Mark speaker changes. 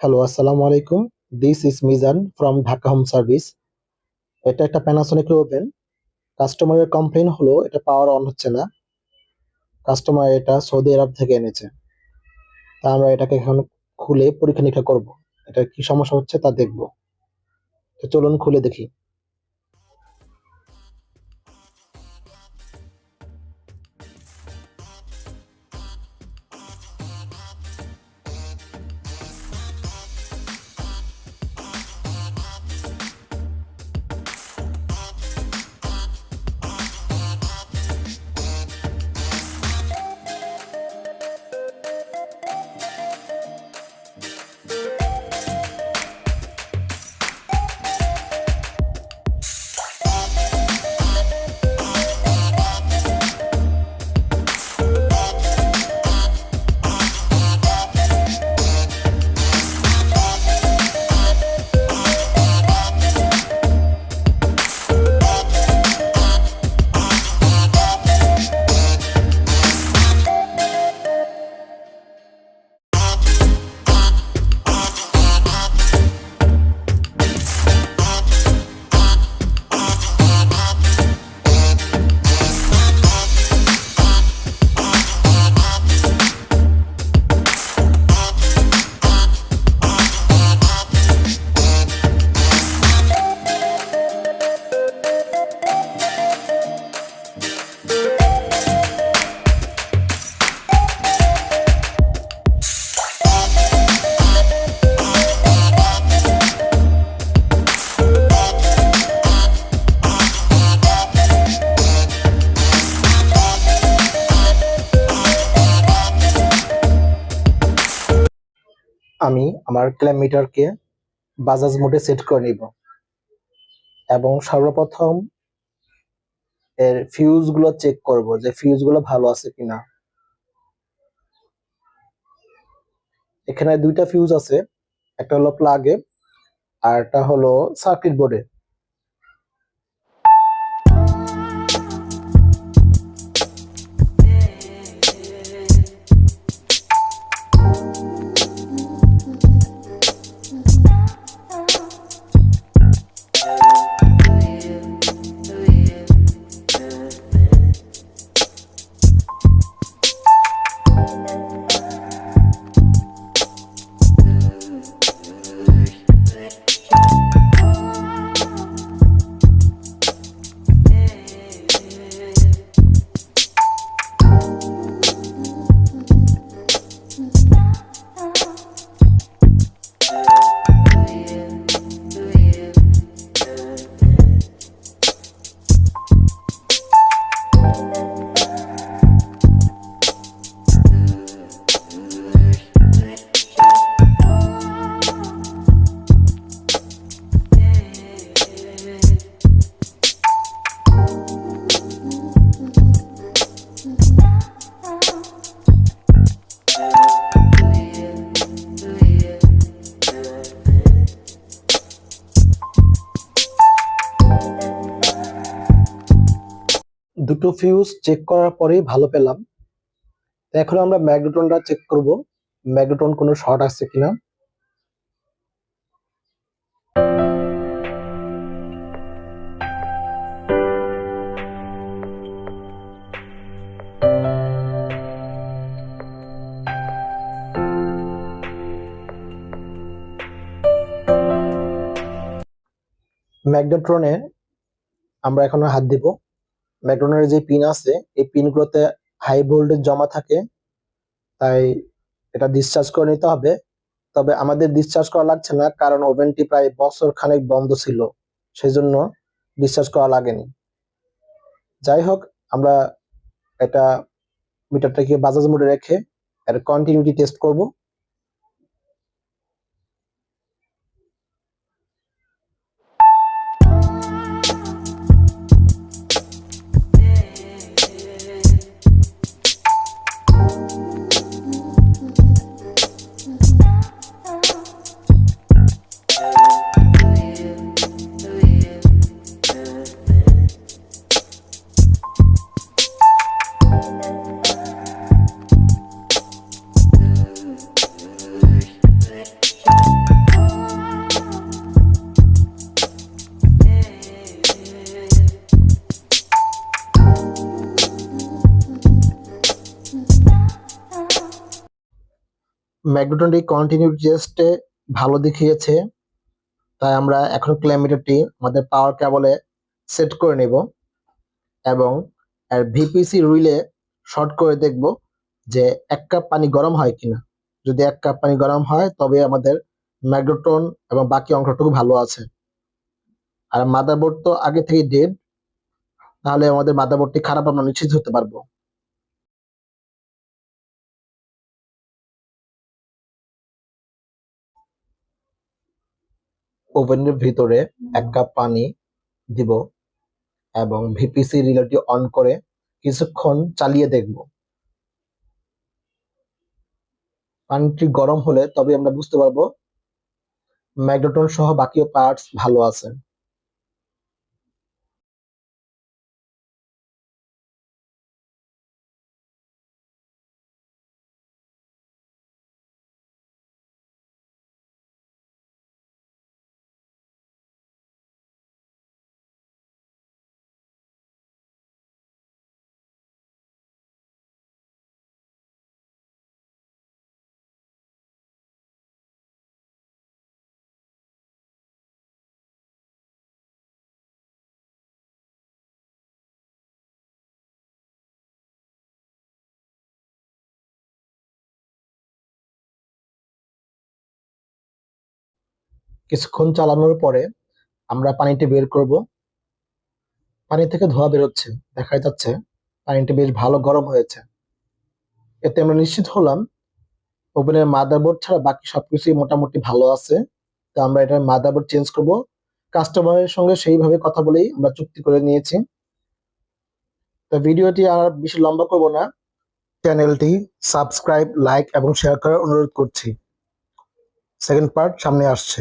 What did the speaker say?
Speaker 1: Hello আসসালামু আলাইকুম this is Mizan from Dhaka home service এটা একটা প্যানাসনিক ওভেন কাস্টমারের কমপ্লেন হলো, এটা পাওয়ার অন হচ্ছে না। কাস্টমার এটা সৌদি আরব থেকে এনেছে। তা আমরা এটাকে এখন খুলে পরীক্ষা নিরীক্ষা করব। এটা কি সমস্যা হচ্ছে তা দেখব। তো চলুন খুলে দেখি। আমার ক্ল্যাম মিটারকে বাজাজ মোডে সেট করে নিব। এবং সর্বপ্রথম এর ফিউজগুলো চেক করব যে ফিউজগুলো ভালো আছে কিনা। এখানে দুইটা ফিউজ আছে, একটা হলো প্লাগে আর একটা হলো সার্কিট বোর্ডে দুটো ফিউজ চেক করার পরেই ভালো পেলাম। এখন আমরা ম্যাগনেটনটা চেক করব। ম্যাগনেটন কোনো শর্ট আছে কিনা? ম্যাগনেট্রনে আমরা এখন হাত দিব। ম্যাগনেটনের যে পিন আছে, এই পিনগুলোতে হাই ভোল্টেজ জমা থাকে, তাই এটা ডিসচার্জ করে নিতে হবে। তবে আমাদের ডিসচার্জ করা লাগছে না, কারণ ওভেনটি প্রায় বছর খানেক বন্ধ ছিল সেই জন্য ডিসচার্জ করা লাগেনি। যাই হোক, আমরা এটা মিটারটাকে বাজাজ মোডে রেখে এর কন্টিনিউটি টেস্ট করব। ম্যাগনেটনটি কন্টিনিউ টেস্টে ভালো দেখিয়েছে। তাই আমরা এখন ক্ল্যামিটারটি আমাদের পাওয়ার কেবলে সেট করে নেব এবং আর ভিপিসি রুইলে শর্ট করে দেখব যে এক কাপ পানি গরম হয় কিনা। যদি এক কাপ পানি গরম হয়, তবে আমাদের ম্যাগনেটন এবং বাকি অংশটুকু ভালো আছে। আর মাদারবোর্ড তো আগে থেকে ডেড তাহলে আমাদের মাদারবোর্ডটি খারাপ আমরা নিশ্চিত হতে পারব। ওভেনের ভিতরে এক কাপ পানি দিব এবং ভিপিসি রিলেটি অন করে কিছুক্ষণ চালিয়ে দেখব। পানিটি গরম হলে তবে আমরা বুঝতে পারব ম্যাগনেটন সহ বাকিও পার্টস ভালো আছে। কিছুক্ষণ চালানোর পরে আমরা পানিটি বের করব। পানি থেকে ধোয়া বেরোচ্ছে দেখা যাচ্ছে পানিটি বেশ ভালো গরম হয়েছে। এতে আমরা নিশ্চিত হলাম ওভেনের মাদারবোর্ড ছাড়া বাকি সবকিছুই মোটামুটি ভালো আছে। তো আমরা এটার মাদারবোর্ড চেঞ্জ করব। কাস্টমারের সঙ্গে সেইভাবে কথা বলেই আমরা চুক্তি করে নিয়েছি। তো ভিডিওটি আর বেশি লম্বা করব না। চ্যানেলটি সাবস্ক্রাইব, লাইক এবং শেয়ার করার অনুরোধ করছি। সেকেন্ড পার্ট সামনে আসছে।